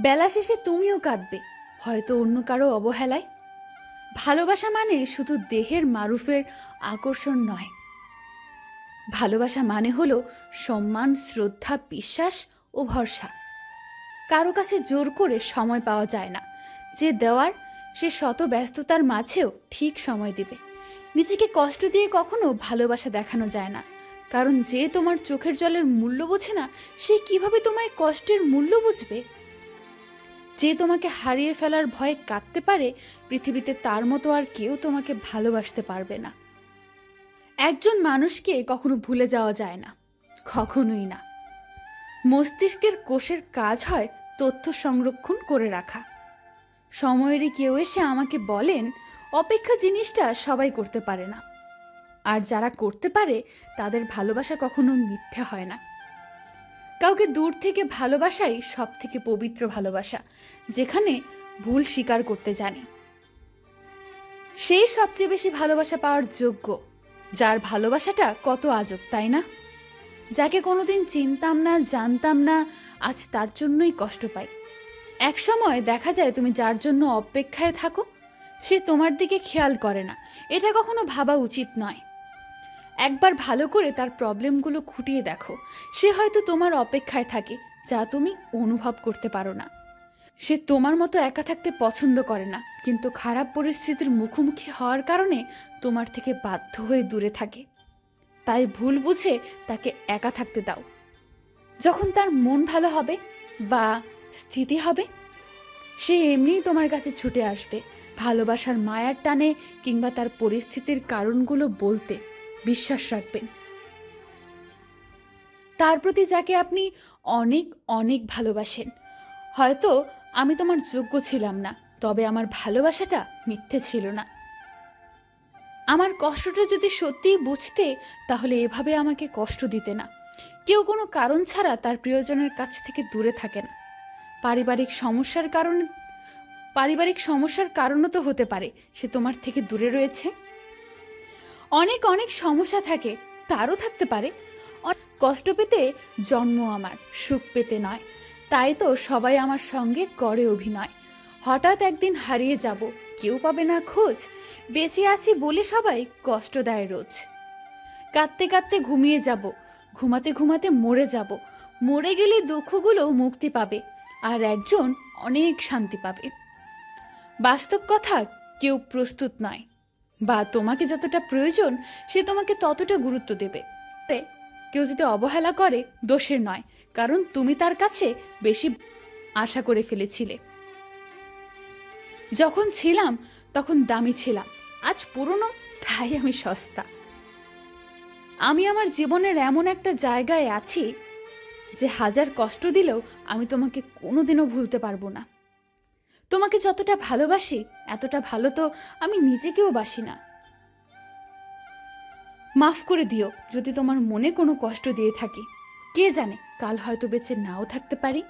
বেলা শেষে তুমিও কাঁদবে, হয়তো অন্য কারও অবহেলায়। ভালোবাসা মানে শুধু দেহের মারুফের আকর্ষণ নয়। ভালোবাসা মানে হলো সম্মান, শ্রদ্ধা, বিশ্বাস ও ভরসা। কারও কাছে জোর করে সময় পাওয়া যায় না। যে দেওয়ার, সে শত ব্যস্ততার মাঝেও ঠিক সময় দিবে। নিজেকে কষ্ট দিয়ে কখনো ভালোবাসা দেখানো যায় না। কারণ যে তোমার চোখের জলের মূল্য বোঝে না, সে কীভাবে তোমায় কষ্টের মূল্য বুঝবে? যে তোমাকে হারিয়ে ফেলার ভয়ে কাঁদতে পারে, পৃথিবীতে তার মতো আর কেউ তোমাকে ভালোবাসতে পারবে না। একজন মানুষকে কখনো ভুলে যাওয়া যায় না, কখনোই না। মস্তিষ্কের কোষের কাজ হয় তথ্য সংরক্ষণ করে রাখা। সময়েরই কেউ এসে আমাকে বলেন, অপেক্ষা জিনিসটা সবাই করতে পারে না। আর যারা করতে পারে, তাদের ভালোবাসা কখনো মিথ্যে হয় না। কাউকে দূর থেকে ভালোবাসাই সব থেকে পবিত্র ভালোবাসা, যেখানে ভুল স্বীকার করতে জানি। সেই সবচেয়ে বেশি ভালোবাসা পাওয়ার যোগ্য, যার ভালোবাসাটা কত আজব, তাই না? যাকে কোনোদিন চিনতাম না, জানতাম না, আজ তার জন্যই কষ্ট পাই। এক সময় দেখা যায় তুমি যার জন্য অপেক্ষায় থাকো, সে তোমার দিকে খেয়াল করে না। এটা কখনো ভাবা উচিত নয়। একবার ভালো করে তার প্রবলেমগুলো খুঁটিয়ে দেখো। সে হয়তো তোমার অপেক্ষায় থাকে, যা তুমি অনুভব করতে পারো না। সে তোমার মতো একা থাকতে পছন্দ করে না, কিন্তু খারাপ পরিস্থিতির মুখোমুখি হওয়ার কারণে তোমার থেকে বাধ্য হয়ে দূরে থাকে। তাই ভুল বুঝে তাকে একা থাকতে দাও। যখন তার মন ভালো হবে বা স্থিতি হবে, সে এমনিই তোমার কাছে ছুটে আসবে, ভালোবাসার মায়ার টানে কিংবা তার পরিস্থিতির কারণগুলো বলতে। বিশ্বাস রাখবেন। তার প্রতি যাকে আপনি অনেক অনেক ভালোবাসেন। হয়তো আমি তোমার যোগ্য ছিলাম না, তবে আমার ভালোবাসাটা মিথ্যে ছিল না। আমার কষ্টটা যদি সত্যিই বুঝতে, তাহলে এভাবে আমাকে কষ্ট দিতে না। কেউ কোনো কারণ ছাড়া তার প্রিয়জনের কাছ থেকে দূরে থাকে না পারিবারিক সমস্যার কারণে, পারিবারিক সমস্যার কারণও তো হতে পারে। সে তোমার থেকে দূরে রয়েছে। অনেক অনেক সমস্যা থাকে, তারও থাকতে পারে। কষ্ট পেতে জন্ম আমার, সুখ পেতে নয়। তাই তো সবাই আমার সঙ্গে করে অভিনয়। হঠাৎ একদিন হারিয়ে যাব, কেউ পাবে না খোঁজ। বেঁচে আছি বলে সবাই কষ্ট দেয় রোজ। কাঁদতে কাঁদতে ঘুমিয়ে যাব, ঘুমাতে ঘুমাতে মরে যাব। মরে গেলে দুঃখগুলো মুক্তি পাবে, আর একজন অনেক শান্তি পাবে। বাস্তব কথা কেউ প্রস্তুত নয়। বা তোমাকে যতটা প্রয়োজন, সে তোমাকে ততটা গুরুত্ব দেবে। কেউ যদি অবহেলা করে, দোষের নয়, কারণ তুমি তার কাছে বেশি আশা করে ফেলেছিলে। যখন ছিলাম, তখন দামি ছিলাম। আজ পুরনো, তাই আমি সস্তা। আমি আমার জীবনের এমন একটা জায়গায় আছি, যে হাজার কষ্ট দিলেও আমি তোমাকে কোনোদিনও ভুলতে পারব না। তোমাকে যতটা ভালোবাসি, এতটা ভালো তো আমি নিজেকেও বাসি না। মাফ করে দিও, যদি তোমার মনে কোনো কষ্ট দিয়ে থাকি। কে জানে, কাল হয়তো বেঁচে নাও থাকতে পারি।